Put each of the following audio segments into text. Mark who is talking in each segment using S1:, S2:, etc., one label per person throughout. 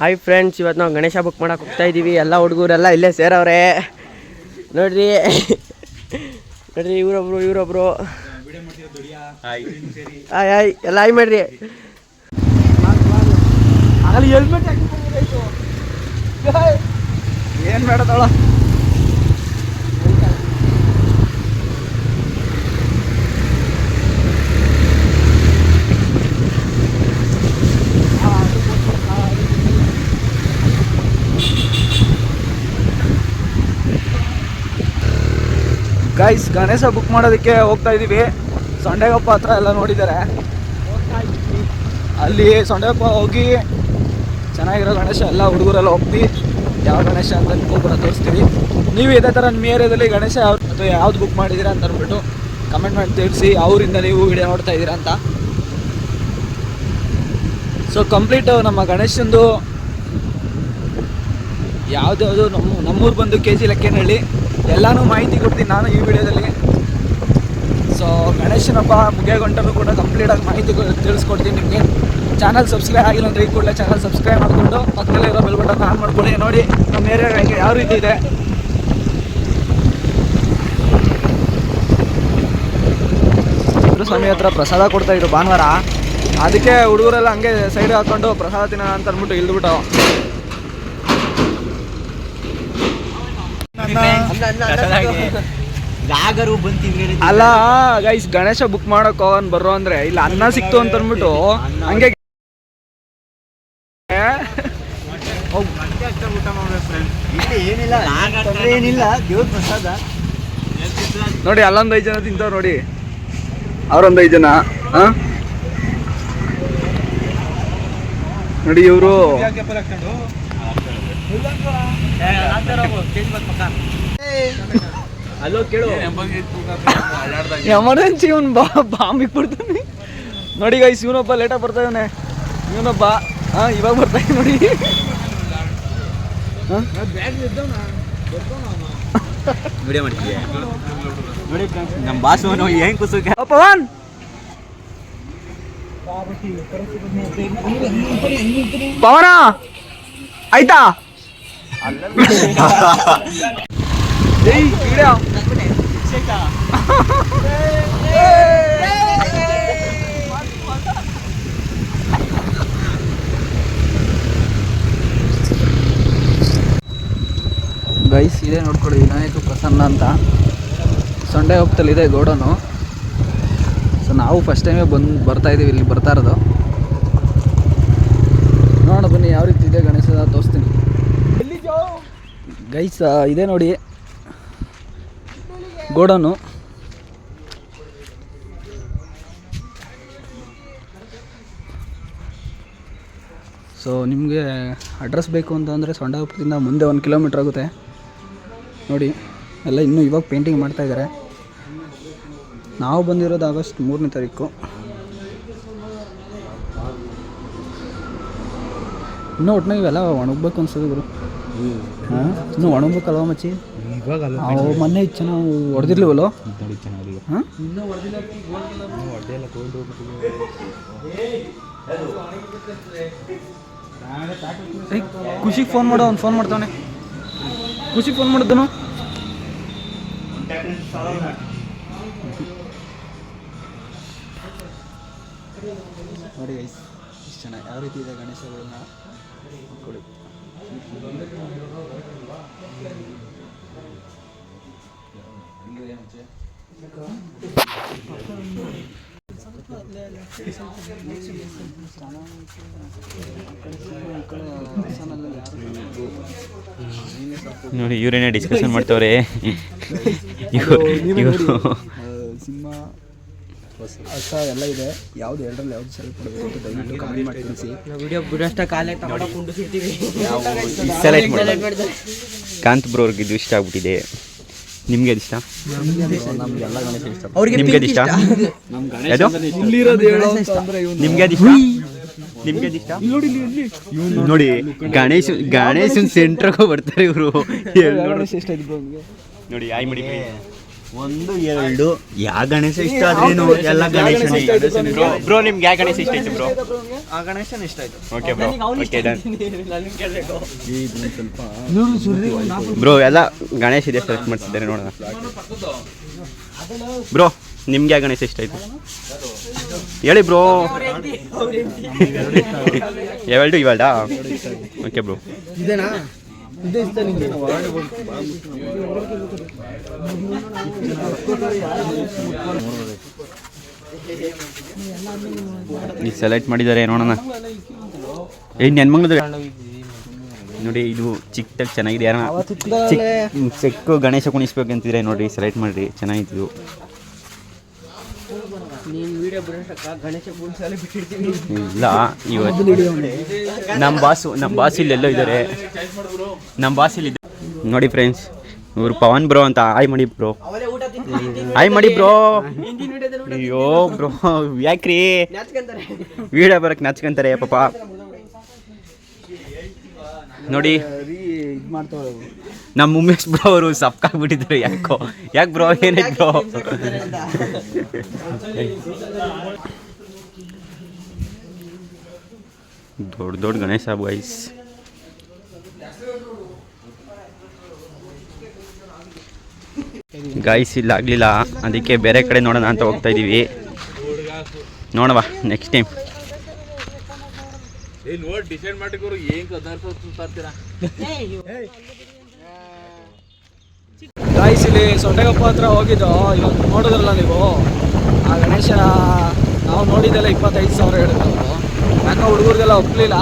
S1: Hi friends ಇವತ್ತು ನಾವು Ganesha book ಮಾಡಕ್ಕೆ ಹೋಗ್ತಾ ಇದ್ದೀವಿ ಎಲ್ಲ ಹುಡುಗರೆಲ್ಲ ಇಲ್ಲೇ ಸೇರವ್ರೆ. ನೋಡ್ರಿ. ನೋಡ್ರಿ ಇವರೊಬ್ರು ಇವರೊಬ್ರು. ಹಾಯ್ ಹಾಯ್ ಎಲ್ಲ ಹಾಯ್ ಮಾಡ್ರಿ. ಹೆಲ್ಮೆಟ್
S2: ಏನು ಬೇಡದಳ ಗೈಸ್ ಗಣೇಶ ಬುಕ್ ಮಾಡೋದಕ್ಕೆ ಹೋಗ್ತಾ ಇದ್ದೀವಿ ಸೊಂಡೆಗಪ್ಪ ಹತ್ರ ಎಲ್ಲ ನೋಡಿದ್ದಾರೆ. ಅಲ್ಲಿ ಸೊಂಡೆಗಪ್ಪ ಹೋಗಿ ಚೆನ್ನಾಗಿರೋ ಗಣೇಶ, ಎಲ್ಲ ಹುಡುಗರೆಲ್ಲ ಹೋಗ್ತಿ. ಯಾವ ಗಣೇಶ ಅಂತ ಒಬ್ಬರ ತೋರಿಸ್ತೀವಿ. ನೀವು ಇದೇ ಥರ ನಿಮ್ಮ ಏರಿಯಾದಲ್ಲಿ ಗಣೇಶ ಯಾವ ಅಥವಾ ಯಾವ್ದು ಬುಕ್ ಮಾಡಿದ್ದೀರಾ ಅಂತ ಅಂದ್ಬಿಟ್ಟು ಕಮೆಂಟ್ ಮಾಡಿ ತಿಳಿಸಿ, ಅವರಿಂದ ನೀವು ವಿಡಿಯೋ ನೋಡ್ತಾ ಇದ್ದೀರಾ ಅಂತ. ಸೊ ಕಂಪ್ಲೀಟ್ ನಮ್ಮ ಗಣೇಶಂದು ಯಾವುದ್ಯಾವುದು ನಮ್ಮ ನಮ್ಮೂರು ಬಂದು ಕೆ ಜಿ ಲೆಕ್ಕೇನಹಳ್ಳಿ. ಎಲ್ಲಾನು ಮಾಹಿತಿ ಕೊಡ್ತೀನಿ ನಾನು ಈ ವಿಡಿಯೋದಲ್ಲಿ. ಸೊ ಗಣೇಶನ ಹಬ್ಬ ಮುಗಿಯೋಗಂಟನು ಕೂಡ ಕಂಪ್ಲೀಟಾಗಿ ಮಾಹಿತಿ ತಿಳಿಸ್ಕೊಡ್ತೀನಿ ನಿಮಗೆ. ಚಾನಲ್ ಸಬ್ಸ್ಕ್ರೈಬ್ ಆಗಿಲ್ಲ ಅಂದರೆ ಈ ಕೂಡಲೇ ಚಾನಲ್ ಸಬ್ಸ್ಕ್ರೈಬ್ ಮಾಡಿಕೊಂಡು ಪಕ್ಕದಲ್ಲೇ ಇರೋ ಬೆಲ್ ಬಟನ್ ಆನ್ ಮಾಡ್ಕೊಳ್ಳಿ. ನೋಡಿ, ನಮ್ಮ ಏರಿಯಾ ಹೇಗೆ, ಯಾವ ರೀತಿ ಇದೆ? ಸ್ವಾಮಿ ಹತ್ರ ಪ್ರಸಾದ ಕೊಡ್ತಾ ಇದ್ರು ಭಾನುವಾರ. ಅದಕ್ಕೆ ಹುಡುಗರೆಲ್ಲ ಹಂಗೆ ಸೈಡ್ ಹಾಕೊಂಡು ಪ್ರಸಾದ ತಿನ್ನೋಣ ಅಂತ ಅಂದ್ಬಿಟ್ಟು ಇಳ್ದ್ಬಿಟ್ಟು.
S1: ಯಾಗರು
S2: ಅಲ್ಲ ಗೈಸ್ ಗಣೇಶ ಬುಕ್ ಮಾಡಕ್ ಹೋಗೋನ್ ಬರೋ ಅಂದ್ರೆ ಇಲ್ಲ ಅನ್ನ ಸಿಕ್ತು ಅಂತ ಅಂದ್ಬಿಟ್ಟು ಹಂಗೆ
S1: ಏನಿಲ್ಲ ತೊಂದ್ರೆ ಏನಿಲ್ಲ ದೇವ್ರ ಪ್ರಸಾದ.
S2: ನೋಡಿ ಅಲ್ಲೊಂದ್ ಐದ್ ಜನ ತಿಂತಾವ್ ನೋಡಿ. ಅವ್ರೊಂದ್ ಐದ್ ಜನ? ನೋಡಿ ಇವರು.
S1: ಅಲ್ಲೋ ಕೇಳು.
S2: ಎಮರ್ಜೆನ್ಸಿ ಇವನ್ ಬಾ ಬಾಂಬ್ ಇಟ್ಬಿಡ್ತಾನೆ ನೋಡಿ ಗೈಸ್ ಇವನೊಬ್ಬ ಲೇಟಾಗಿ ಬರ್ತಾ ಇವನೆ ಇವನೊಬ್ಬ ಹಾ ಇವಾಗ ಬರ್ತಾ ನೋಡಿ. ಹಾ?
S1: ವಿಡಿಯೋ ಮಾಡ್ತೀವಿ ನೋಡಿ ನಮ್ಮ ಬಾಸು ಕುಸುಕ?
S2: ಪವನ್! ಪವನ ಆಯ್ತಾ? ಗೈಸ್, ಇದೆ ನೋಡ್ಕೊಳ್ಳಿ, ವಿನಾಯಕ ಪ್ರಸನ್ನ ಅಂತ. ಸೊಂಡೆ ಹೋಗ್ತಲ್ಲಿದೆ ಗೋಡನು. ಸೊ ನಾವು ಫಸ್ಟ್ ಟೈಮೇ ಬಂದು ಬರ್ತಾ ಇದ್ದೀವಿ ಇಲ್ಲಿ ಬರ್ತಾ ಇರೋದು. ನೋಡೋಣ ಬನ್ನಿ, ಯಾವ ರೀತಿ ಇದೆ ಗಣೇಶ ತೋರಿಸ್ತೀನಿ ಗೈಸ್ ಇದೆ ನೋಡಿ. ಗೋಡನು. ಸೊ ನಿಮಗೆ ಅಡ್ರೆಸ್ ಬೇಕು ಅಂತಂದರೆ ಸೊಂಡಾಪುರದಿಂದ ಮುಂದೆ ಒಂದು ಕಿಲೋಮೀಟ್ರ್ ಆಗುತ್ತೆ. ನೋಡಿ, ಎಲ್ಲ ಇನ್ನೂ ಇವಾಗ ಪೇಂಟಿಂಗ್ ಮಾಡ್ತಾ ಇದ್ದಾರೆ ನಾವು ಬಂದಿರೋದು ಆಗಸ್ಟ್ ಮೂರನೇ ತಾರೀಕು. ಇನ್ನೂ ಒಟ್ಟಿನಾಗ ಇವೆಲ್ಲ ಒಣಗಬೇಕು ಅನ್ಸೋದು ಗುರು. ಹಾಂ? ಇನ್ನೂ ಅಲ್ವಾ ಮಚ್ಚಿ? ಅವು ಮೊನ್ನೆ ಚೆನ್ನಾಗಿ ಹೊಡೆದಿರ್ಲಿವಲ್ಲ ಹಾಂ? ಖುಷಿಗೆ ಫೋನ್ ಮಾಡೋ ಅವ್ನು ಫೋನ್ ಮಾಡ್ತಾನೆ ಖುಷಿಗೆ ಫೋನ್ ಮಾಡಿದ್ದನು ನೋಡಿ ಗೈಸ್ ಇಷ್ಟು ಚೆನ್ನಾಗಿ ಯಾವ ರೀತಿ ಇದೆ ಗಣೇಶಗಳನ್ನ ಕೊಡಿ
S3: ನೋಡಿ ಇವರೇನೇ ಡಿಸ್ಕಷನ್ ಮಾಡ್ತವ್ರೆ.
S2: ಇವರು ಹಸ ಎಲ್ಲ ಇದೆ. ಯಾವ್ದು ಎರಡರಲ್ಲಿ ಯಾವ್ದು ಸೆಲೆಕ್ಟ್ ಮಾಡಬೇಕು ಅಂತ ದಯವಿಟ್ಟು ಕಮೆಂಟ್ ಮಾಡಿ ತಿಳಿಸಿ
S1: ವಿಡಿಯೋ ಬಿಡೋಷ್ಟ ಕಾಲೇ ತಗೊಂಡು ಕುಂಡಿಸಿರ್ತೀವಿ
S3: ಸೆಲೆಕ್ಟ್ ಮಾಡಿ ಕಾಂತ್ ಬ್ರೋರ್ಗೆ ಇದು ಇಷ್ಟ ಆಗ್ಬಿಟ್ಟಿದೆ. ನಿಮ್ಗೆ ಅದು ಇಷ್ಟ?
S2: ನಮ್ಗೆಲ್ಲ ಗಣೇಶ ಇಷ್ಟ.
S1: ಅವ್ರಿಗೆ
S3: ನಿಮ್ಗೆ ಅದು ಇಷ್ಟ?
S2: ಇವನು
S3: ನಿಮ್ಗೆ ಅದು ಇಷ್ಟ? ನಿಮ್ಗೆ ಅದು ಇಷ್ಟ? ನೋಡಿ ಗಣೇಶ್ ಗಣೇಶನ್ ಸೆಂಟ್ರಾಗ ಬರ್ತಾರೆ ಇವರು. ನೋಡಿ. ಆಯ್ ಮಾಡಿ ಒಂದು ಎರಡು. ಯಾ ಗಣೇಶ ಇಷ್ಟ ಆದ್ರೇನು? ಎಲ್ಲ ಗಣೇಶನೇ. ಬ್ರೋ ಬ್ರೋ ನಿಮ್ಗೆ ಯಾವ ಗಣೇಶ ಇಷ್ಟ ಆಯ್ತು ಬ್ರೋ?
S2: ಆ ಗಣೇಶನ ಇಷ್ಟ ಆಯ್ತು.
S3: Okay bro. Okay done bro ಎಲ್ಲ ಗಣೇಶ ಇದೆ ಸೆಲೆಕ್ಟ್ ಮಾಡ್ತಿದ್ದಾರೆ ನೋಡೋಣ. ಬ್ರೋ ನಿಮ್ಗೆ ಯಾವ ಗಣೇಶ ಇಷ್ಟ ಆಯ್ತು? ಹೇಳಿ ಬ್ರೋ. ಎರಡು ಇವಾಲ್ಡಾ? Okay bro.
S2: ಇದೇನಾ?
S3: ಈಗ ಸೆಲೆಕ್ಟ್ ಮಾಡಿದ್ದಾರೆ ನೋಡೋಣ. ಏ ನೆನ್ಮಂಗ್ಳದ ನೋಡಿ ಇದು ಚಿಕ್ಕದಾಗಿ ಚೆನ್ನಾಗಿದೆ. ಯಾರ ಚಿಕ್ಕ ಗಣೇಶ ಕುಣಿಸ್ಬೇಕಂತಿದ್ರೆ ನೋಡ್ರಿ ಸೆಲೆಕ್ಟ್ ಮಾಡ್ರಿ. ಚೆನ್ನಾಗಿತ್ತು
S1: ನೀನು ವಿಡಿಯೋ ಬಿಡೋಕ್ಕ ಗಣೇಶ ಗುಡ್ಸಲ್ಲಿ ಬಿಟ್ಟಿರ್ತೀವಿ
S3: ಇಲ್ಲ ಇವತ್ತು ನಮ್ಮ ಬಾಸು ನಮ್ಮ ಬಾಸ್ ಇಲ್ಲೆಲ್ಲೋ ಇದ್ದಾರೆ ನಮ್ಮ ಬಾಸ್ ಇಲ್ಲಿ ನೋಡಿ ಫ್ರೆಂಡ್ಸ್ ಇವರು ಪವನ್ ಬ್ರೋ ಅಂತ ಆಯ್ ಮಾಡಿ ಬ್ರೋ ಆಯ್ ಮಾಡಿ ಬ್ರೋ ಅಯ್ಯೋ ಬ್ರೋ ಯಾಕ್ರಿ?
S1: ವೀಡಿಯೋ
S3: ವಿಡಿಯೋ ಬರಕ್ಕೆ ನಚ್ಕೊಂತಾರೆ ಪಾಪ ನೋಡಿ. ನಮ್ಮ ಉಮೇಶ್ ಬ್ರೋ ಅವರು ಸಪ್ಕಾಗ್ಬಿಟ್ಟಿದ್ರು ಯಾಕೋ? ಯಾಕೆ ಬ್ರೋ? ಏನೇ ಬ್ರೋ? ದೊಡ್ಡ ದೊಡ್ಡ ಗಣೇಶ ಗಾಯ್ಸ್ ಗಾಯ್ಸ್ ಇಲ್ಲ ಆಗಲಿಲ್ಲ. ಅದಕ್ಕೆ ಬೇರೆ ಕಡೆ ನೋಡೋಣ ಅಂತ ಹೋಗ್ತಾ ಇದ್ದೀವಿ ನೋಡವಾ ನೆಕ್ಸ್ಟ್ ಟೈಮ್
S2: ಗಾಯ್ಸ್ ಇಲ್ಲಿ ಸೊಂಡೆಗಪ್ಪ ಹತ್ರ ಹೋಗಿದ್ದು. ಇವತ್ತು ನೋಡಿದ್ರಲ್ಲ ನೀವು? ಆ, ಗಣೇಶ, ನಾವು ನೋಡಿದ್ದೆಲ್ಲ ಇಪ್ಪತ್ತೈದು ಸಾವಿರ ಹೇಳಿದ್ರು ಯಾಕೋ ಹುಡುಗರಿಗೆಲ್ಲ ಒಪ್ಪಲಿಲ್ಲ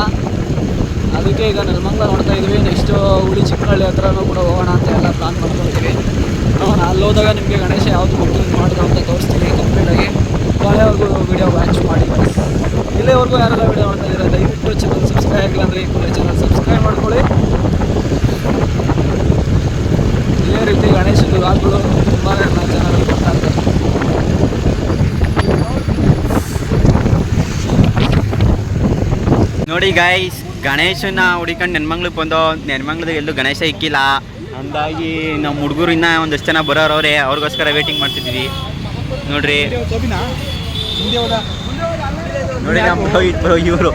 S2: ಅದಕ್ಕೆ ಈಗ ನೆಲಮಂಗ್ಲ ನೋಡ್ತಾ ಇದ್ವಿ. ನೆಕ್ಸ್ಟು ಹುಳಿ ಚಿಕ್ಕಹಳ್ಳಿ ಹತ್ರನೂ ಕೂಡ ಹೋಗೋಣ ಅಂತ ಎಲ್ಲ ಪ್ಲಾನ್ ಮಾಡ್ಕೊಂಡಿದ್ದೀವಿ ನೋಡೋಣ, ಅಲ್ಲಿ ಹೋದಾಗ ನಿಮಗೆ ಗಣೇಶ ಯಾವುದು ಬುಕ್ಕಿಂಗ್ ಮಾಡಿದ್ರು ಅಂತ ತೋರಿಸ್ತೀನಿ ಕಂಪ್ಲೀಟಾಗಿ ಕೊನೆವರೆಗೂ ವೀಡಿಯೋ ವ್ಯಾಚ್ ಮಾಡಿ. ಇಲ್ಲೇವರೆಗೂ ಯಾರೆಲ್ಲ ವೀಡಿಯೋ ಮಾಡ್ತಾ ಇದ್ದೀರಾ, ದಯವಿಟ್ಟು ಚಾನಲ್ ಸಬ್ಸ್ಕ್ರೈಬ್ ಆಗಿಲ್ಲ ಅಂದರೆ ಈ ಚಾನಲ್ ಸಬ್ಸ್ಕ್ರೈಬ್ ಮಾಡ್ಕೊಳ್ಳಿ. ರೀತಿ ಗಣೇಶನ ವ್ಲಾಗ್ಗಳು ತುಂಬಾ ಚೆನ್ನಾಗಿ ಬರ್ತಾ ಇರ್ತದೆ
S3: ನೋಡಿ ಗಾಯ್ಸ್ ಗಣೇಶನ ಹುಡಿಕೊಂಡು ನೆನ್ಮಂಗ್ಳಿಗೆ ಬಂದು ನೆನ್ಮಂಗ್ಳದಾಗ ಎಲ್ಲೂ ಗಣೇಶ ಇಕ್ಕಿಲ್ಲ. ಹಂಗಾಗಿ ನಮ್ಮ ಹುಡುಗರು ಇನ್ನೂ ಒಂದಷ್ಟು ಜನ ಬರೋರವ್ರೆ ಅವ್ರಿಗೋಸ್ಕರ ವೇಟಿಂಗ್ ಮಾಡ್ತಿದ್ವಿ. ನೋಡ್ರಿ. ನೋಡಿ ನಮ್ಮ ಬ್ರೋ ಇವರು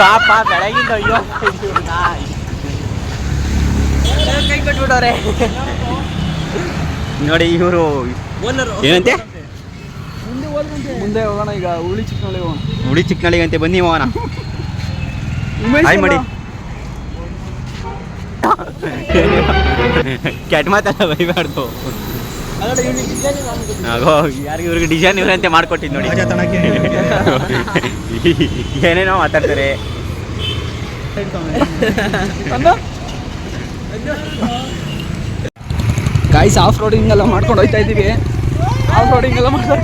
S3: ಪಾಪ ಬೆಳಗಿಂದ ಅಯ್ಯೋ
S1: ಕೈ ಕಟ್ಬಿಟ್ಟವ್ರೆ
S3: ನೋಡಿ ಇವರು ಏನಂತೆ?
S2: ಮುಂದೆ ಹೋಗೋಣ ಈಗ ಹುಳಿ ಚಿಕ್ಕನಳ್ಳಿ ಹೋಗೋಣ.
S3: ಚಿಕ್ಕನಳ್ಳಿ ಅಂತೆ ಬನ್ನಿ ಹೋಗೋಣ. ಹಾಯ್ ಮಾಡಿ. ಕೆಟ್ಟ ಮಾತಲ್ಲ ಬೈಬಾರ್ದು. ಯಾರಿಗೆ ಇವ್ರಿಗೆ ಡಿಸೈನ್ ಇವರಂತೆ ಮಾಡ್ಕೊಟ್ಟಿದ್ ನೋಡಿ. ಏನೇನೋ ಮಾತಾಡ್ತಾರೆ.
S2: ಗಾಯ್ಸ್ ಆಫ್ ರೋಡಿಂಗ್ ಎಲ್ಲ ಮಾಡ್ಕೊಂಡು ಹೋಗ್ತಾ ಇದ್ದೀವಿ. ಆಫ್ ರೋಡಿಂಗ್ ಎಲ್ಲ ಮಾಡ್ತಾರೆ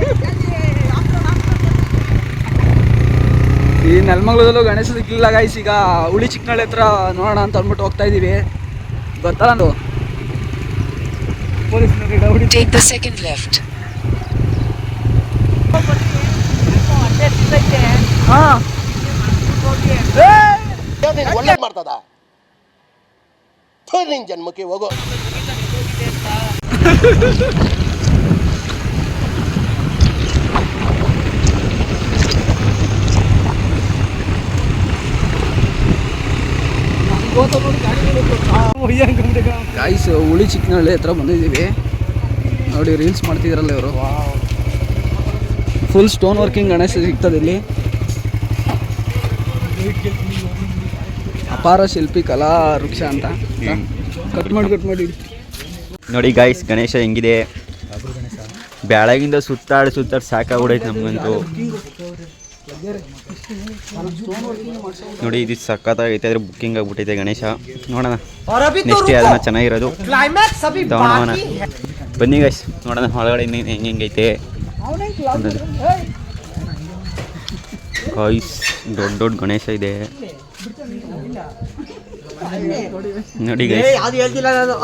S2: ಈ ನೆಲಮಂಗ್ಲದಲ್ಲೂ ಗಣೇಶ ಸಿಕ್ಕಿಲ್ಲ ಗಾಯ್ಸ್ ಈಗ ಹುಳಿ ಚಿಕ್ಕನಳ್ಳಿ ಹತ್ರ ನೋಡೋಣ ಅಂತ ಅಂದ್ಬಿಟ್ಟು ಹೋಗ್ತಾ ಇದ್ದೀವಿ. ಗೊತ್ತಲ್ಲ ನಾವು. ಹಾಂ.
S4: ಒಳ್ಳೆ ಮಾಡ್ತದ? ಥು, ನಿನ್ ಜನ್ಮಕ್ಕೆ ಹೋಗೋ.
S2: ಗಾಯ್ಸ್ ಹುಳಿ ಚಿಕ್ಕನಹಳ್ಳಿ ಹತ್ರ ಬಂದಿದ್ದೀವಿ. ನೋಡಿ ರೀಲ್ಸ್ ಮಾಡ್ತಿದ್ರಲ್ಲ ಇವರು. ಫುಲ್ ಸ್ಟೋನ್ ವರ್ಕಿಂಗ್ ಗಣೇಶ ಸಿಗ್ತದೆ ಇಲ್ಲಿ. ಅಪಾರ ಶಿಲ್ಪಿ ಕಲಾ ವೃಕ್ಷ ಅಂತ. ಕಟ್ ಮಾಡಿ ಕಟ್ ಮಾಡಿ
S3: ನೋಡಿ ಗಾಯ್ಸ್ ಗಣೇಶ ಹೆಂಗಿದೆ? ಬೆಳಗಿಂದ ಸುತ್ತಾಡಿ ಸುತ್ತಾಡಿ ಸಾಕಾಗ್ಬಿಡೈತೆ ನಮಗಂತೂ. ನೋಡಿ ಇದು ಸಖತ್ತಾಗೈತೆ ಅದ್ರ ಬುಕ್ಕಿಂಗ್ ಆಗ್ಬಿಟ್ಟೈತೆ ಗಣೇಶ. ನೋಡೋಣ. ನೆಕ್ಸ್ಟ್ ಅದನ್ನ ಚೆನ್ನಾಗಿರೋದು? ಬನ್ನಿ ಗಾಯ್ಸ್ ನೋಡೋಣ ಒಳಗಡೆ ಇನ್ನೇನು ಹೆಂಗೆ ಹೆಂಗೈತೆ ಗಾಯ್ಸ್ ದೊಡ್ಡ ದೊಡ್ಡ ಗಣೇಶ ಇದೆ. ನೋಡಿ ಗೈಸ್
S1: ಯಾವ್ದು ಹೇಳ್ತಿಲ್ಲ ನಾನು?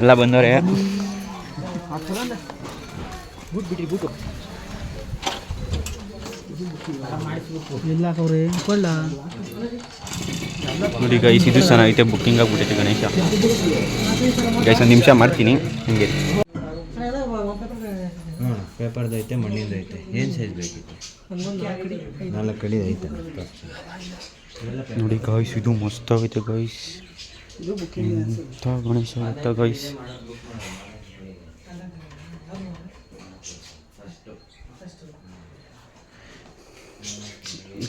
S3: ಎಲ್ಲ ಬಂದವ್ರೆ.
S2: ಇಲ್ಲ ಅವ್ರೆ
S3: ನೋಡಿ ಗೈಸ್ ಇದು ಚೆನ್ನಾಗೈತೆ ಬುಕ್ಕಿಂಗ್ ಆಗ್ಬಿಟ್ಟೈತೆ ಗಣೇಶ. ಗೈಸ್ ಒಂದು ನಿಮಿಷ ಮಾಡ್ತೀನಿ ಹಂಗೆ.
S5: ಪೇಪರ್ದು ಐತೆ ಮಣ್ಣಿಂದ ಐತೆ ಏನು ಸೈಜ್ ಬೇಕಿತ್ತು? ನಾಲ್ಕು ಕಡಿ ಐತೆ
S3: ನೋಡಿ ಗೈಸ್ ಇದು ಮಸ್ತಾಗೈತೆ ಗೈಸ್ ಎಂಥ ಗಣೇಶ ಆಗುತ್ತೆ ಗೈಸ್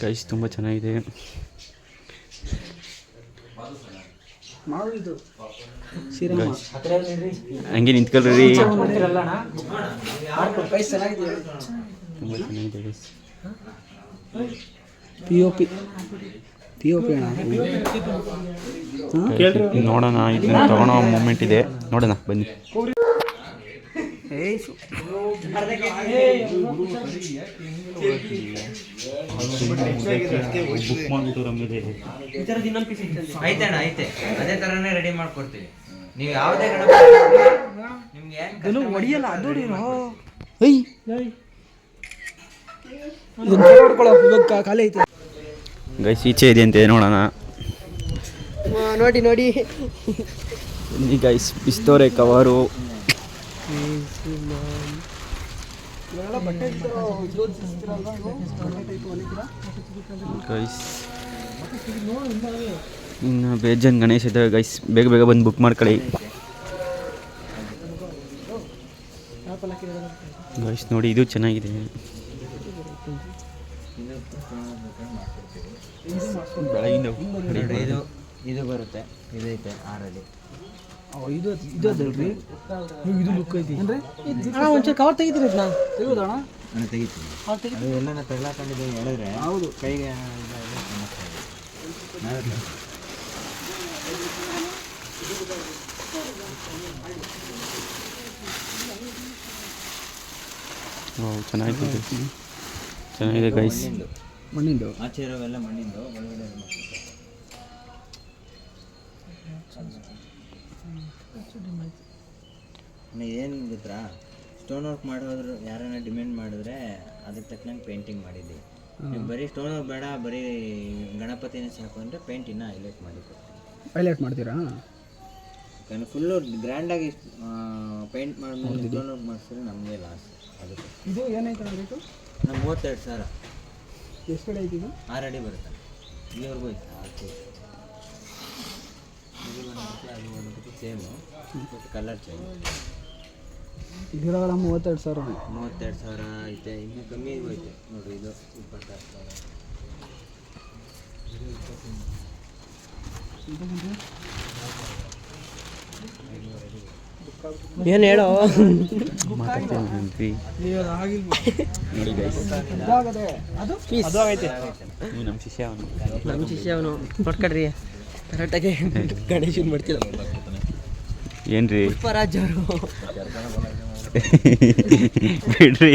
S3: ಗೈಸ್ ತುಂಬ ಚೆನ್ನಾಗಿದೆ. ಹಂಗೆ ನಿಂತ್ಕೊಳ್ರಿ ತುಂಬ ಚೆನ್ನಾಗಿದೆ guys
S2: P O P P O P ಅಣ್ಣ.
S3: ನೋಡೋಣ ಇದನ್ನ ತಗೊಳೋ ಮೂಮೆಂಟ್ ಇದೆ. ನೋಡೋಣ ಬನ್ನಿ.
S5: ಐತೆ ಅಣ್ಣ ಐತೆ. ಅದೇ ತರನೇ ರೆಡಿ ಮಾಡ್ಕೊಡ್ತೀವಿ. ನೀವು ಯಾವುದೇ ಗಣಪತಿ ನಿಮ್ಗೆ ಏನು
S2: ಹೊಡಿಯಲ್ಲ ಅದು ನೋಡ್ಕೊಳ್ಳೋ ಇವಾಗ ಖಾಲಿ ಐತೆ
S3: ಗೈಸ್ ಈಚೆ ಇದೆ ಅಂತೆ ನೋಡೋಣ.
S1: ನೋಡಿ ನೋಡಿ.
S3: Guys ಬಿಸ್ತೋರೆ cover. ಗೈಸ್ ಇನ್ನು ಬೇಜನ್ ಗಣೇಶ್ ಇದ್ದಾವೆ ಗೈಸ್ ಬೇಗ ಬೇಗ ಬಂದು ಬುಕ್ ಮಾಡ್ಕೊಳ್ಳಿ. ಗೈಸ್ ನೋಡಿ ಇದು ಚೆನ್ನಾಗಿದೆ. ಬೆಳಗಿಂದ
S5: ನೋಡಿ, ಇದು ಇದು ಬರುತ್ತೆ ಇದೈತೆ ಆರಲ್ಲಿ
S2: ಇದು ಇದು ಅದಲ್ರಿ ಇದು ಲುಕ್ ಐತಿ. ಅಂದ್ರೆ ಅಣ್ಣ ಒಂಚೂರು ಕವರ್ ತೆಗಿತೀರಿ ಇದನ್ನ? ತೆಗೆಯೋದಣ್ಣ?
S5: ನಾನು ತೆಗಿತೀನಿ. ಅದು ಎಲ್ಲ ತಗ್ಲಾಕೊಂಡಿದ್ದೀವಿ ಹೇಳಿದ್ರೆ ಹೌದು. ಕೈಗೆ.
S3: ಚೆನ್ನಾಗಿದೆ. ಚೆನ್ನಾಗಿದೆ ಗೈಸ್
S5: ಮಣ್ಣಿಂದು. ಆಚೆ ಇರೋವೆಲ್ಲ ಮಣ್ಣಿಂದು ಒಳಗಡೆ. ಏನು ಗೊತ್ತಾ? ಸ್ಟೋನ್ ವರ್ಕ್ ಮಾಡೋದ್ರು ಯಾರನ್ನ ಡಿಮ್ಯಾಂಡ್ ಮಾಡಿದ್ರೆ ಅದಕ್ಕೆ ತಕ್ಕನಂಗೆ ಪೇಂಟಿಂಗ್ ಮಾಡಿದ್ವಿ ನೀವು ಬರೀ ಸ್ಟೋನ್ ವರ್ಕ್ ಬೇಡ ಬರೀ ಗಣಪತಿನೇ ಸಾಕು ಅಂದರೆ ಪೇಂಟ್ ಇನ್ನೂ ಹೈಲೈಟ್ ಮಾಡಿ
S2: ಹೈಲೈಟ್ ಮಾಡ್ತೀರಾ?
S5: ಯಾಕಂದ್ರೆ ಫುಲ್ಲು ಗ್ರ್ಯಾಂಡಾಗಿ ಪೇಂಟ್ ಮಾಡಿದ್ಮೇಲೆ ಸ್ಟೋನ್ ವರ್ಕ್ ಮಾಡಿಸಿದ್ರೆ ನಮಗೆ ಲಾಸ್ ಅದಕ್ಕೆ.
S2: ಇದು ಏನಾಯ್ತು
S5: ನಮ್ಮ ಮೂವತ್ತೆರಡು ಸಾವಿರ.
S2: ಎಷ್ಟು ಕಡೆ ಐತಿ ಇದು?
S5: ಆರು ಅಡಿ ಬರುತ್ತೆ. ಇಲ್ಲಿವರೆಗೂ ಐತೆ. ಆರು ಇದು ಬಂದ್ಬಿಟ್ಟು ಅದು ಬಂದ್ಬಿಟ್ಟು ಸೇಮು ಬಟ್ ಕಲರ್ ಚೇಂಜ್
S2: ಮೂವತ್ತೆರಡು ಸಾವಿರ
S5: ಮೂವತ್ತೆರಡು ಸಾವಿರ ಐತೆ. ಇನ್ನೂ ಕಮ್ಮಿ ಐತೆ. ನೋಡಿರಿ ಇದು ಇಪ್ಪತ್ತಾರು ಸಾವಿರ.
S1: ಏನು ಹೇಳೋ?
S3: ನೋಡಿ ಗೈಸ್ ನಮ್ಮ ಶಿಷ್ಯ ಅವನು.
S1: ನಮ್ಮ ಶಿಷ್ಯ ಅವನು. ನೋಡ್ಕೊಡ್ರಿ ಕರೆಕ್ಟಾಗಿ ಗಣೇಶನ್ ಮಾಡ್ತಿಲ್ಲ
S3: ಏನ್ರಿ?
S1: ಪುಷ್ಪರಾಜ್ ಅವರು.
S3: ಬಿಡ್ರಿ.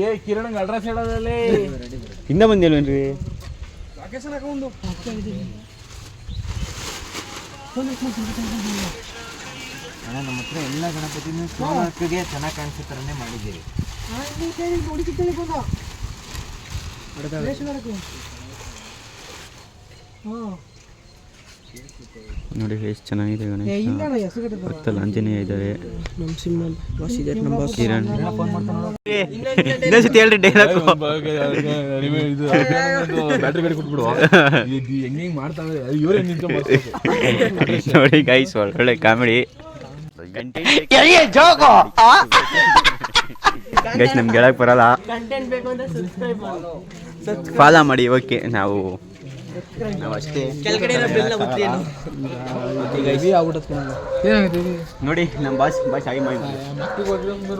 S2: ಏ ಕಿರಣ್ ಅಡ್ರೆಸ್ ಹೇಳೋದಲ್ಲಿ.
S3: ಹಿಂದೆ ಬಂದಿಲ್ವೇನ್ರಿ?
S5: ಅಣ್ಣ ನಮ್ಮ ಹತ್ರ ಎಲ್ಲ ಗಣಪತಿನೂ ಸೋಮಕ್ಕೆ ಚೆನ್ನಾಗಿ ಕಾಣಿಸೋ ಥರನೇ ಮಾಡಿದ್ದೀವಿ.
S3: ನೋಡಿ ಎಷ್ಟು ಚೆನ್ನಾಗಿದೆ ಗಣೇಶ. ಪಕ್ಕದಲ್ಲಿ ಆಂಜನೇಯ ಇದ್ದಾರೆ.
S1: ನಮ್ಮ ಸಿಂಹಲ್ ಬಾಸ್ ನಮ್ಮ ಬಾಸ್
S3: ಕಿರಣ್. ಇನ್ನೊಂದ್ಸತಿ ಹೇಳ್ರಿ ಡೈಲಾಗ್
S6: ಬ್ಯಾಟ್ರಿ ಗಾಡಿ ಕೊಟ್ಬಿಡು. ಹೆಂಗೆ ಹೆಂಗೆ ಮಾಡ್ತಾವೆ ಇವರೇ ನಿಂತ್ಕೊಂಡು
S3: ನೋಡಿ ಗೈಸ್ ಒಳ್ಳೆ ಕಾಮಿಡಿ ಗೈಸ್ ನಮ್ಗೆ ಹೇಳಕ್ ಬರಲ್ಲ.
S1: ಕಂಟೆಂಟ್ ಬೇಕು ಸಬ್ಸ್ಕ್ರೈಬ್ ಮಾಡಿ.
S3: ಫಾಲೋ ಮಾಡಿ ಓಕೆ ನಾವು ನಾವು ಅಷ್ಟೇ ನೋಡಿ ನಮ್ಮ ಬಾಸ್ ಬಾಸ್ ಆಗಿ ಮಾಡಿ.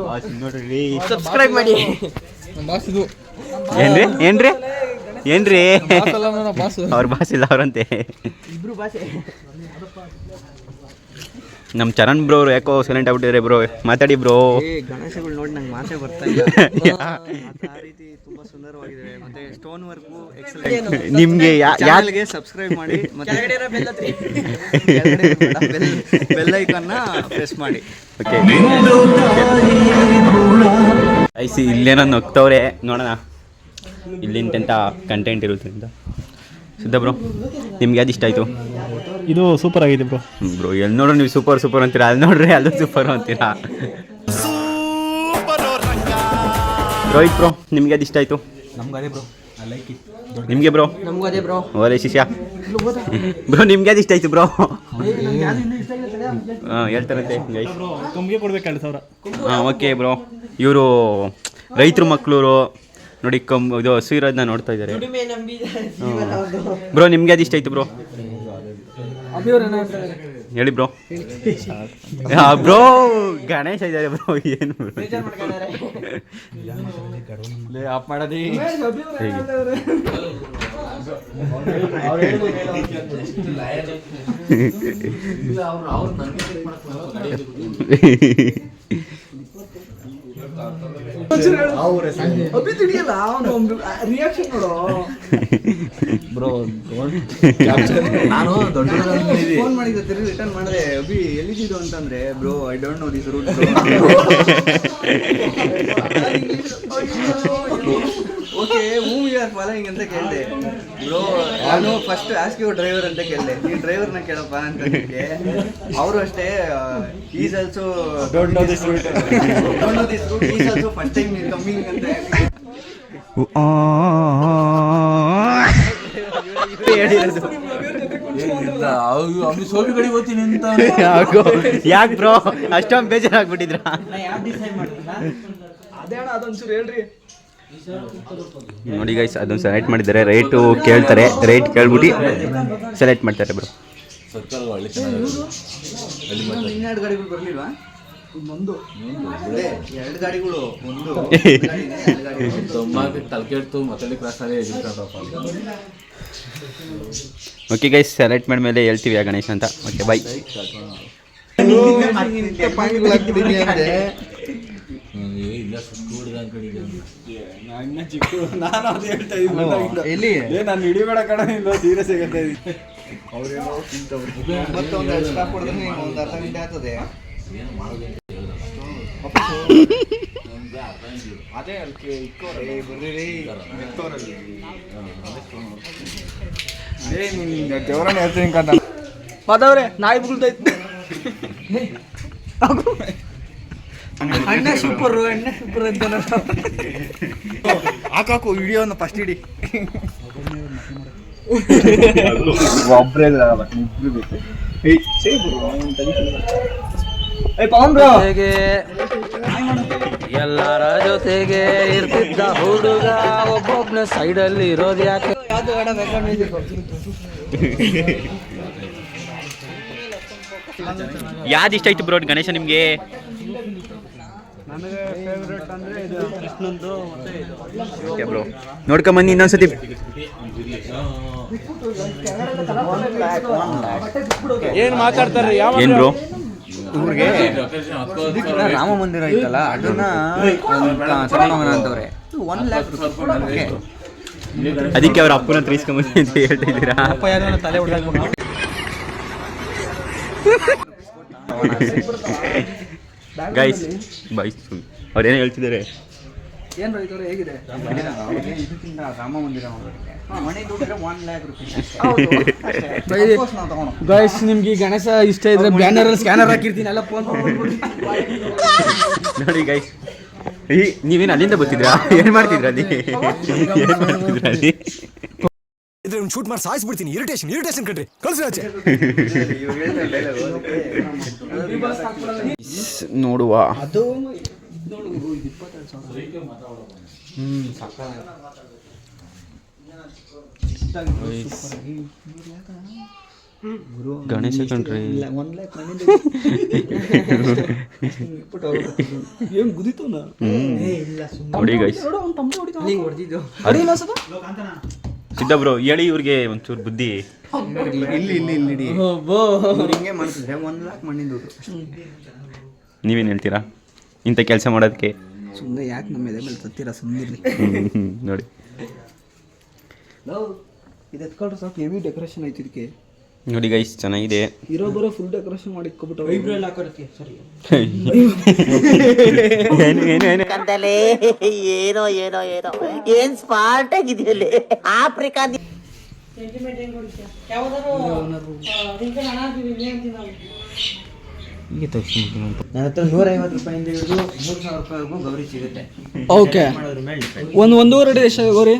S3: ಬಾಸ್ ನೋಡ್ರಿ.
S1: ಸಬ್ಸ್ಕ್ರೈಬ್ ಮಾಡಿ.
S3: ಏನ್ರಿ? ಏನ್ರಿ? ಏನ್ರಿ? ಅವ್ರ ಬಾಸ್ ಇಲ್ಲ ಅವ್ರಂತೆ. ನಮ್ಮ ಚರಣ್ ಬ್ರೋ ಅವ್ರು ಯಾಕೋ ಸೈಲೆಂಟ್ ಆಗ್ಬಿಟ್ಟಿದ್ರೆ ಬ್ರೋ ಮಾತಾಡಿ ಬ್ರೋ
S1: ಗಣೇಶಗಳು ನೋಡಿ ನಂಗೆ ಮಾತೇ ಬರ್ತಾ ಇಲ್ಲ. ರೀತಿ ಮತ್ತೆ ಸ್ಟೋನ್ ವರ್ಕು ಎಕ್ಸಲೆಂಟ್
S3: ನಿಮ್ಗೆ
S1: ಚಾನಲ್ಗೆ ಸಬ್ಸ್ಕ್ರೈಬ್ ಮಾಡಿ. ಮತ್ತೆ ಬೆಲ್ ಐಕನ್ನ ಪ್ರೆಸ್ ಮಾಡಿ.
S3: ಓಕೆ ಐಸಿ ಇಲ್ಲೇನೋ ನಗ್ತವ್ರೆ. ನೋಡೋಣ. ಇಲ್ಲಿಂತೆಂಥ ಕಂಟೆಂಟ್ ಇರುತ್ತೆ ಅಂತ ಸಿದ್ಧ ಬ್ರೋ ನಿಮ್ಗೆ ಅದು ಇಷ್ಟ ಆಯಿತು?
S7: ಇದು ಸೂಪರ್ ಆಗಿದೆ ಬ್ರೋ
S3: ಬ್ರೋ ಎಲ್ಲಿ ನೋಡ್ರಿ ನೀವು ಸೂಪರ್ ಸೂಪರ್ ಅಂತೀರಾ? ಅಲ್ಲಿ ನೋಡ್ರಿ ಅದು ಸೂಪರ್ ಅಂತೀರಾ? ರೋಹಿತ್ ಬ್ರೋ ನಿಮ್ಗೆ ಅದು ಇಷ್ಟ ಆಯಿತು?
S6: ನಮ್ಗೆ ಅದೇ ಬ್ರೋ ಐ ಲೈಕ್ ಇಟ್
S3: ನಿಮಗೆ ಬ್ರೋ
S8: ನಮಗೂ ಅದೇ ಬ್ರೋ
S3: ಶಿಷ್ಯ. ಬ್ರೋ ನಿಮ್ಗೆ ಅದು ಇಷ್ಟ ಆಯ್ತು ಬ್ರೋ ಹಾಂ ಹೇಳ್ತಾರಂತೆ ಗೈಸ್
S7: ಕಮ್ಮಿಗೆ ಕೊಡ್ಬೇಕು ಎರಡು ಸಾವಿರ.
S3: ಹಾಂ ಓಕೆ ಬ್ರೋ ಇವರು ರೈತರು ಮಕ್ಕಳು ನೋಡಿ ಕಮ್ ಇದು ಹಸು ಇರೋದನ್ನ ನೋಡ್ತಾ ಇದ್ದಾರೆ. ಬ್ರೋ ನಿಮ್ಗೆ ಅದು ಇಷ್ಟ ಆಯ್ತು ಬ್ರೋ ಹೇಳಿ ಬ್ರೋ. ಬ್ರೋ ಗಣೇಶ ಇದ್ದಾರೆ ಬ್ರೋ ಏನು.
S6: ಆಫ್ ಮಾಡೋದಿ.
S2: ಅವನು ರಿಯಾಕ್ಷನ್ ನೋಡು.
S6: ಬ್ರೋ ನಾನು ದೊಡ್ಡ
S9: ಫೋನ್ ಮಾಡಿದ್ದೆ ತಿರುಗಿ ರಿಟರ್ನ್ ಮಾಡಿದೆ. ಅಭಿ ಎಲ್ಲಿದ್ದು ಅಂತಂದ್ರೆ bro I don't know this route okay move you are following ಅಂತ ಕೇಳಿದೆ. ಬ್ರೋ ನಾನು ಫಸ್ಟ್ ಆಸ್ಕ್ ಯು ಡ್ರೈವರ್ ಅಂತ ಕೇಳಿದೆ. ನೀನು ಡ್ರೈವರ್ನ ಕೇಳಪ್ಪ ಅಂತ ಅವರು ಅಷ್ಟೇ is also don't know this route don't know this route is also first time coming ಅಂತ.
S3: ಯಾಕೆ ಬ್ರೋ ಅಷ್ಟೊಂದು ಬೇಜಾರಾಗ್ಬಿಟ್ಟಿದ್ರಾ
S2: ಅದೇ ಅಣ್ಣ ಅದೊಂಚೂರು ಹೇಳ್ರಿ
S3: ನೋಡಿ ಗೈಸ್ ಅದೊಂದು ಸೆಲೆಕ್ಟ್ ಮಾಡಿದ್ದಾರೆ. ರೇಟು ಕೇಳ್ತಾರೆ. ರೇಟ್ ಕೇಳ್ಬಿಟ್ಟು ಸೆಲೆಕ್ಟ್ ಮಾಡ್ತಾರೆ ಬ್ರೋ
S6: ಸರ್ಕಲ್
S2: ಒಂದು
S9: ಎರಡು ಗಾಡಿಗಳು. ಒಂದು
S6: ದೊಮ್ಮಾಗಿ ತಲೆಕೆಡ್ತು ಮತ್ತೆ ಕ್ರಾಸ್ ಆಗಿ
S3: ಓಕೆ ಗೈಸ್ ಸೆಲೆಕ್ಟ್ ಮಾಡಿದ್ಮೇಲೆ ಹೇಳ್ತೀವಿ ಆ ಗಣೇಶ್ ಅಂತ. ಓಕೆ ಬಾಯ್
S9: ಎಲ್ಲಿ?
S7: ನಾನು ಹಿಡಿಬೇಡ ಕಣ ಇಲ್ಲ ಸೀರಿಯಸ್ ಆಗತ್ತೆ
S9: ಮತ್ತೊಂದು ನಿಮ್ಗೆ ಒಂದು ಅರ್ಧ ಗಂಟೆ ಆಗ್ತದೆ. ಅದೇ ಅದಕ್ಕೆ ಇಕ್ಕೋರೆ ಬರ್ರಿ
S7: ದೇವರನ್ನ ಹೇಳ್ತೀನಿ ಕಂಡ
S2: ಮಾದವ್ರೆ ನಾಯಿ ಬುಗುಳ್ತೈತೆ ಅಣ್ಣ ಸೂಪರ್ ಅಣ್ಣ ಸೂಪರ್ ಅಂತ
S9: ಹಾಕಾಕು ವಿಡಿಯೋನ ಫಸ್ಟ್ ಇಡಿ
S7: ಒಬ್ಬರೇ
S8: ಜೊತೆಗೆ ಎಲ್ಲರ ಜೊತೆಗೆ ಇರ್ತಿದ್ದ ಹುಡುಗ ಒಬ್ಬೊಬ್ನ ಅಲ್ಲಿ ಇರೋದು ಯಾಕೆ? ಯಾವ್ದು
S3: ಇಷ್ಟ ಆಯ್ತು ಬ್ರೋ ಗಣೇಶ ನಿಮಗೆ?
S7: ನನಗೆ ಫೇವ್ರೆಟ್ ಅಂದ್ರೆ ಇದು ಕೃಷ್ಣಂದು ಮತ್ತೆ ಇದು
S3: ಓಕೆ ಬ್ರೋ ನೋಡ್ಕೊಂಬನ್ನಿ ಇನ್ನೊಂದ್ಸತಿ.
S7: ಏನ್ ಮಾತಾಡ್ತಾರೆ? ಯಾವ
S3: ಏನ್ ಬ್ರೋ
S9: ರಾಮ ಮಂದಿರ ಐತಲ್ಲ ಅದನ್ನ ತಗೊಂಡೋಗೋಣ ಅಂತವ್ರೆ ಒನ್ ಲ್ಯಾಕ್
S3: ಅದಕ್ಕೆ ಅವ್ರ ಅಪ್ಪನ ಹತ್ರ ಅಂತ ಅಪ್ಪ ಯಾರು
S2: ತಲೆ
S3: ಗೈಸ್ ಬಾಯ್ ಅವ್ರೇನೋ ಹೇಳ್ತಿದ್ದಾರೆ
S2: ಏನ್ ರೈತರು ಹೇಗಿದೆ?
S9: ಇದಕ್ಕಿಂತ ರಾಮ ಮಂದಿರ ಮಾಡೋದಕ್ಕೆ ಮನೆ ದುಡ್ಡಿದ್ರೆ ಒನ್ ಲ್ಯಾಕ್ ರುಪೀಸ್ ನಾವು ತಗೊಂಡು
S2: ಗೈಸ್ ನಿಮ್ಗೆ ಈ ಗಣೇಶ ಇಷ್ಟ ಇದ್ರೆ ಬ್ಯಾನರ್ ಅಲ್ಲಿ ಸ್ಕ್ಯಾನರ್ ಹಾಕಿರ್ತೀನಿ. ಎಲ್ಲ ಫೋನ್
S3: ನೋಡಿ ಗೈಸ್ ಈ ನೀವೇನು ಅಲ್ಲಿಂದ ಬರ್ತಿದ್ರಾ? ಏನ್ ಮಾಡ್ತಿದ್ರ ಅಲ್ಲಿ? ಏನ್ ಮಾಡ್ತಿದ್ರ ಅಲ್ಲಿ?
S7: ಇದ್ರೆ ಶೂಟ್ ಮಾಡಿ ಸಾಯಿಸ್ಬಿಡ್ತೀನಿ. ಇರಿಟೇಷನ್ ಇರಿಟೇಷನ್ ಕಣ್ರಿ. ಕಳ್ಸಿ ಆಚೆ.
S3: ನೋಡುವ. ಗಣೇಶ ಕಣ್ರಿ
S9: ಒನ್ ಲ್ಯಾಕ್
S2: ಏನ್ ಗುದಿತು
S3: ನೋಡಿ ಗೈಸ್ ಸಿದ್ಧ ಬ್ರೋ ಹೇಳಿ ಇವ್ರಿಗೆ ಒಂಚೂರು ಬುದ್ಧಿ.
S9: ಇಲ್ಲಿ ಇಲ್ಲಿ ಇಲ್ಲಿ ಹಿಂಗೆ ಮಾಡ್ತಿದ್ರೆ ಒನ್ ಲ್ಯಾಕ್ ಮಣ್ಣಿನ ದುಡ್ಡು.
S3: ನೀವೇನು ಹೇಳ್ತೀರಾ? ಇಂಥ ಕೆಲಸ ಮಾಡೋದಕ್ಕೆ?
S2: ಸುಮ್ಮನೆ ಯಾಕೆ ನಮ್ಮ ಎದೆ ಮೇಲೆ ತತ್ತೀರ?
S3: ಸುಮ್ಮನೆ ನೋಡಿ.
S2: ಇದು ಎತ್ಕೊಂಡ್ರೆ ಸಾಕು ಹೆವಿ ಡೆಕೋರೇಷನ್ ಐತಿ ಇದಕ್ಕೆ.
S3: ನೋಡಿ ಗೈಸ್ ಚೆನ್ನಾಗಿದೆ.
S2: ಇರೋ ಬರೋ ಫುಲ್ ಡೆಕೋರೇಷನ್ ಮಾಡಿ ಇಟ್ಕೊಬಿಟ್ಟು
S3: ಏನು ಏನು ಏನು?
S1: ಏನೋ ಏನೋ ಏನೋ. ಏನ್ ಸ್ಮಾರ್ಟ್ ಆಗಿದೆಯಲ್ಲಿ ಆಫ್ರಿಕಾ
S5: ನನ್ನ ಹತ್ರ ನೂರೈವತ್ತು ರೂಪಾಯಿಂದ ಹಿಡಿದು ಮೂರು ಸಾವಿರ ರೂಪಾಯಿವರೆಗೂ ಗೌರಿ ಸಿಗುತ್ತೆ.
S2: ಓಕೆ
S5: ಮಾಡೋದ್ರ ಮೇಲೆ ಡಿಪೆಂಡ್
S2: ಒಂದು ಒಂದೂವರೆ ಅಡಿ ಎಷ್ಟು ಗೌರಿ?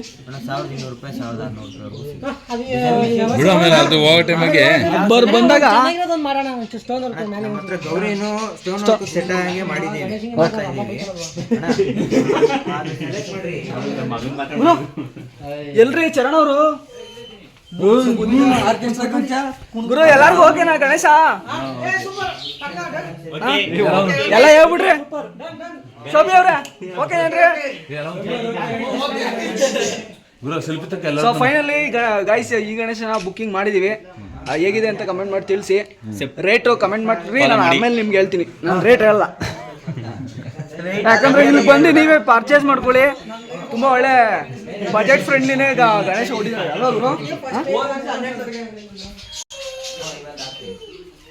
S5: ಸಾವಿರದ ಇನ್ನೂರು ರೂಪಾಯಿ ಸಾವಿರದ ಆರುನೂರು ರೂಪಾಯಿ
S6: ಬಿಡು ಆಮೇಲೆ ಅದು ಹೋಗೋ ಟೈಮಿಗೆ
S2: ಬರ್ ಬಂದಾಗ
S5: ನಮ್ಮ ಹತ್ರ ಗೌರಿನೂ ಸ್ಟೋನ್ ವರ್ಕ್ ಸೆಟ್ ಆಗಿ ಮಾಡಿದ್ದೀವಿ. ಮಾಡ್ತಾ ಇದ್ದೀವಿ. ಅಣ್ಣ, ಅದು select ಮಾಡ್ರಿ.
S2: ಎಲ್ರಿ ಚರಣ್ ಅವರು? ಗುರು ಎಲ್ಲಾರ್ಗು ಓಕೆನಾ ಗಣೇಶ. ಎಲ್ಲ ಹೇಳ್ಬಿಡ್ರಿ. ಶೋಭಿ ಅವ್ರೆ ಓಕೆ ಏನ್ರಿ? ಸೊ ಫೈನಲಿ ಗೈಸ್ ಈ ಗಣೇಶನ ಬುಕ್ಕಿಂಗ್ ಮಾಡಿದೀವಿ. ಹೇಗಿದೆ ಅಂತ ಕಮೆಂಟ್ ಮಾಡಿ ತಿಳಿಸಿ. ರೇಟು ಕಮೆಂಟ್ ಮಾಡ್ರಿ ನಾನು ಆಮೇಲೆ ನಿಮ್ಗೆ ಹೇಳ್ತೀನಿ. ನಾನು ರೇಟ್ ಹೇಳಲ್ಲ. ಯಾಕಂದ್ರೆ ಇಲ್ಲಿ ಬಂದು ನೀವೇ ಪರ್ಚೇಸ್ ಮಾಡ್ಕೊಳ್ಳಿ. ತುಂಬಾ ಒಳ್ಳೆ ಬಜೆಟ್ ಫ್ರೆಂಡ್ಲಿನೇ ಗಣೇಶ ಹೊಡಿದ್ದಾರೆ ಅಲ್ವಾ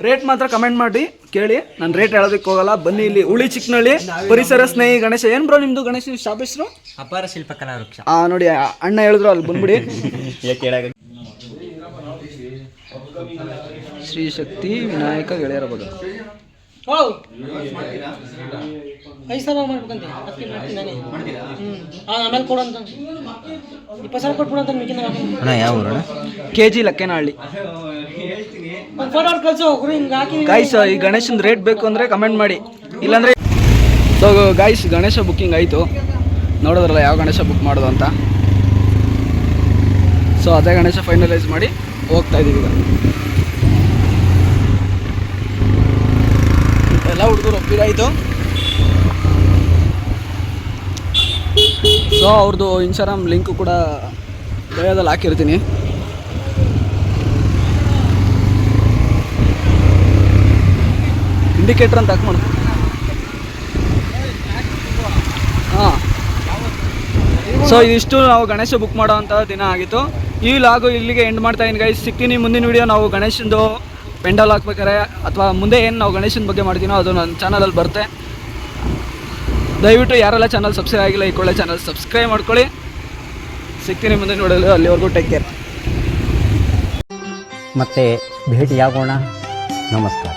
S2: ರೇಟ್ ಮಾತ್ರ ಕಮೆಂಟ್ ಮಾಡಿ ಕೇಳಿ. ನಾನು ರೇಟ್ ಹೇಳೋದಕ್ಕೆ ಹೋಗಲ್ಲ. ಬನ್ನಿ ಇಲ್ಲಿ ಉಳಿ ಚಿಕ್ಕನಳ್ಳಿ ಪರಿಸರ ಸ್ನೇಹಿ ಗಣೇಶ. ಏನ್ ಬ್ರೋ ನಿಮ್ದು ಗಣೇಶ ಶಾಪ್ ಹೆಸರು?
S5: ಅಪಾರ ಶಿಲ್ಪಕಲಾ ವೃಕ್ಷ.
S2: ಆ ನೋಡಿ ಅಣ್ಣ ಹೇಳಿದ್ರು ಅಲ್ಲಿ ಬಂದ್ಬಿಡಿ. ಶ್ರೀ ಶಕ್ತಿ ವಿನಾಯಕ ಗೆಳೆಯರ ಬಗ್ಗೆ
S10: ಐದು ಸಾವಿರ ಮಾಡ್ಬೇಕಂತೆ. ಅದಕ್ಕೆ ಮಾಡ್ತೀನಿ ನಾನೇ. ಹ್ಞೂ ಆಮೇಲೆ ಕೊಡಂತ ಇಪ್ಪತ್ತು ಸಾವಿರ ಕೊಟ್ಬಿಡಂತ ಮಿಕ್ಕಿನ
S5: ಅಣ್ಣ ಯಾವ
S2: ಕೆ ಜಿ ಲಕ್ಕೇನಹಳ್ಳಿ.
S10: ಒಂದು ಫೋಟೋ ಕಳಿಸು ಗುರು ಹಿಂಗೆ ಹಾಕಿ
S2: ಗಾಯ್ಸ್ ಈ ಗಣೇಶನ ರೇಟ್ ಬೇಕು ಅಂದರೆ ಕಮೆಂಟ್ ಮಾಡಿ. ಇಲ್ಲಾಂದ್ರೆ ಸೊ ಗಾಯ್ಸ್ ಗಣೇಶ ಬುಕ್ಕಿಂಗ್ ಆಯಿತು. ನೋಡೋದ್ರಲ್ಲ ಯಾವ ಗಣೇಶ ಬುಕ್ ಮಾಡೋದು ಅಂತ. ಸೊ ಅದೇ ಗಣೇಶ ಫೈನಲೈಸ್ ಮಾಡಿ ಹೋಗ್ತಾ ಇದೀವಿ ಈಗ. ಹುಡುಗರು ಒಪ್ಪಿದಾಯಿತು ಸೊ ಅವ್ರದ್ದು ಇನ್ಸ್ಟಾಗ್ರಾಮ್ ಲಿಂಕ್ ಕೂಡ ಬಯೋದಲ್ಲಿ ಹಾಕಿರ್ತೀನಿ. ಇಂಡಿಕೇಟರ್ ಅಂತ ಹಾಕ್ಮಾಡು ಹಾಂ. ಸೊ ಇದಿಷ್ಟು ನಾವು ಗಣೇಶ ಬುಕ್ ಮಾಡೋ ಅಂಥ ದಿನ ಆಗಿತ್ತು. ಈ ಲಾಗು ಇಲ್ಲಿಗೆ ಎಂಡ್ ಮಾಡ್ತಾ ಇದ್ದೀನಿ ಗೈಸ್ ಸಿಗ್ತೀನಿ ಮುಂದಿನ ವಿಡಿಯೋ ನಾವು ಗಣೇಶಂದು ಪೆಂಡಲ್ ಹಾಕ್ಬೇಕಾರೆ ಅಥವಾ ಮುಂದೆ ಏನು ನಾವು ಗಣೇಶನ ಬಗ್ಗೆ ಮಾಡ್ತೀನೋ ಅದು ನನ್ನ ಚಾನಲಲ್ಲಿ ಬರುತ್ತೆ. ದಯವಿಟ್ಟು ಯಾರೆಲ್ಲ ಚಾನಲ್ ಸಬ್ಸ್ಕ್ರೈಬ್ ಆಗಿಲ್ಲ, ಈ ಕೊಳ್ಳೆ ಚಾನಲ್ ಸಬ್ಸ್ಕ್ರೈಬ್ ಮಾಡ್ಕೊಳ್ಳಿ. ಸಿಗ್ತೀನಿ ಮುಂದೆ ನೋಡಲು, ಅಲ್ಲಿವರೆಗೂ ಟೇಕ್ ಕೇರ್
S7: ಮತ್ತೆ ಭೇಟಿಯಾಗೋಣ. ನಮಸ್ಕಾರ.